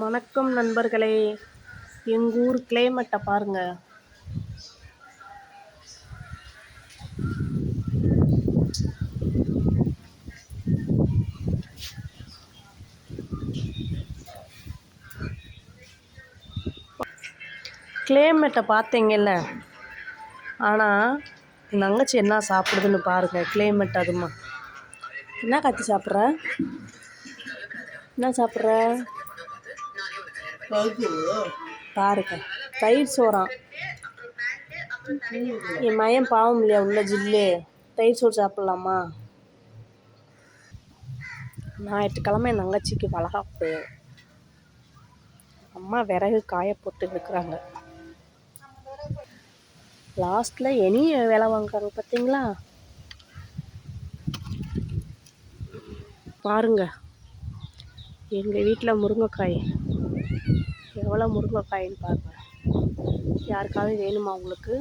வணக்கம் நண்பர்களே. எங்கள் ஊர் கிளைமேட்டை பாருங்க. கிளைமேட்டை பார்த்தீங்கல்ல. ஆனால் என் தங்கச்சி என்ன சாப்பிடுதுன்னு பாருங்க கிளைமேட் அதுமா. என்ன கத்தி சாப்பிட்ற? என்ன சாப்பிட்ற? பாருங்க. தயிர் சோறான். என் மயம் பாவம் இல்லையா உள்ள ஜில்லு. தயிர் சோறு சாப்பிட்லாமா? ஞாயிற்றுக்கிழமை என் தங்கச்சிக்கு வளகாப்பு. அம்மா விறகு காய போட்டு இருக்கிறாங்க. லாஸ்ட்டில் இனி வேலை வாங்குறாங்க பார்த்தீங்களா பாருங்க. எங்கள் வீட்டில் முருங்கைக்காய். எவ்வளோ முருங்கைக்காயின்னு பாருங்கள் யாருக்காவது வேணுமா உங்களுக்கு?